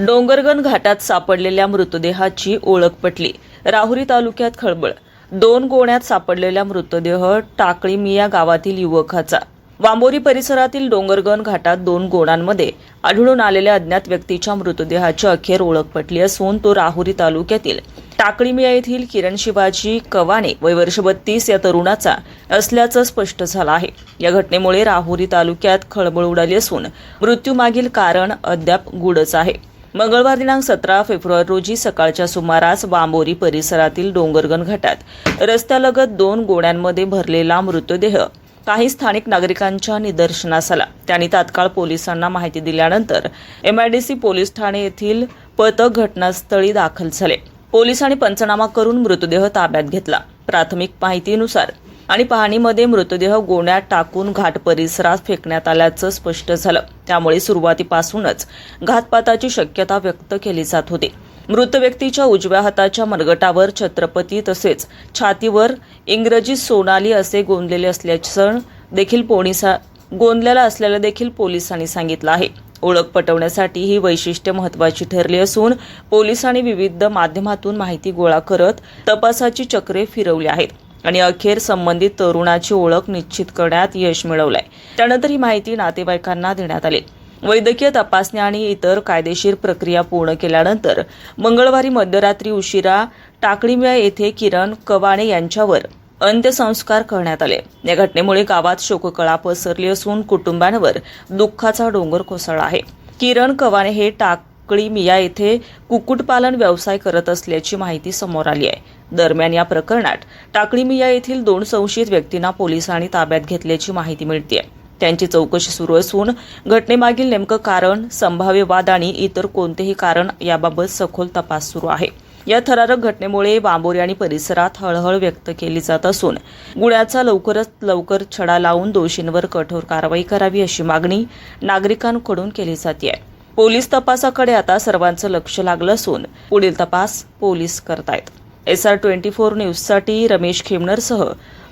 डोंगरगण घाटात सापडलेल्या मृतदेहाची ओळख पटली. राहुरी तालुक्यात खळबळ. दोन गोण्यात सापडलेला मृतदेह टाकळी मिया गावातील युवकाचा. वांबोरी परिसरातील डोंगरगण घाटात दोन गोणांमध्ये आढळून आलेल्या अज्ञात व्यक्तीच्या मृतदेहाची अखेर ओळख पटली असून तो राहुरी तालुक्यातील टाकळीमिया येथील किरण शिवाजी कवाने वय वर्ष बत्तीस या तरुणाचा असल्याचं स्पष्ट झालं आहे. या घटनेमुळे राहुरी तालुक्यात खळबळ उडाली असून मृत्यूमागील कारण अद्याप गुडच आहे. मंगळवार दिनांक सतरा फेब्रुवारी रोजी सकाळच्या सुमारास बांबोरी परिसरातील डोंगरगण घाटात रस्त्यालगत दोन गोण्यांमध्ये भरलेला मृतदेह. काही स्थानिक नागरिकांच्या निदर्शनास आला. त्यांनी तात्काळ पोलिसांना माहिती दिल्यानंतर एमआयडीसी पोलीस ठाणे येथील पथक घटनास्थळी दाखल झाले. पोलिसांनी पंचनामा करून मृतदेह ताब्यात घेतला. प्राथमिक माहितीनुसार आणि पाहणीमध्ये मृतदेह गोण्यात टाकून घाट परिसरात फेकण्यात आल्याचं स्पष्ट झालं. त्यामुळे सुरुवातीपासूनच घातपाताची शक्यता व्यक्त केली जात होती. मृत व्यक्तीच्या उजव्या हाताच्या मनगटावर छत्रपती तसेच छातीवर इंग्रजी सोनाली असे गोंदलेले असल्याचं देखील पोलिसा गोंदलेला असल्याला देखील पोलिसांनी सांगितलं आहे. ओळख पटवण्यासाठी ही वैशिष्ट्य महत्वाची ठरली असून पोलिसांनी विविध माध्यमातून माहिती गोळा करत तपासाची चक्रे फिरवली आहेत. आणि अखेर संबंधित तरुणाची ओळख निश्चित करण्यात यश मिळवलंय. त्यानंतर ही माहिती नातेवाईकांना देण्यात आली. वैद्यकीय तपासणी आणि इतर कायदेशीर प्रक्रिया पूर्ण केल्यानंतर मंगळवारी मध्यरात्री उशिरा टाकळीमिया येथे किरण कवाणे यांच्यावर अंत्यसंस्कार करण्यात आले. या घटनेमुळे गावात शोककळा पसरली असून कुटुंबांवर दुःखाचा डोंगर कोसळला आहे. किरण कवाणे हे टाक टाकळी मिया येथे कुक्कुटपालन व्यवसाय करत असल्याची माहिती समोर आली आहे. दरम्यान या प्रकरणात टाकळी मिया येथील दोन संशयित व्यक्तींना पोलिसांनी ताब्यात घेतल्याची माहिती मिळते त्यांची चौकशी सुरू असून घटनेमागील नेमकं कारण संभाव्य वाद आणि इतर कोणतेही कारण याबाबत सखोल तपास सुरू आहे. या थरारक घटनेमुळे बांबोरी आणि परिसरात हळहळ व्यक्त केली जात असून गुन्ह्याचा लवकरच लवकर छडा लावून दोषींवर कठोर कारवाई करावी अशी मागणी नागरिकांकडून केली जाते पोलीस तपासाकडे आता सर्वांचं लक्ष लागलं असून पुढील तपास पोलीस करतायत. एस आर ट्वेंटी फोर न्यूजसाठी रमेश खेमनरसह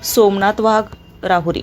सोमनाथ वाघ राहुरी.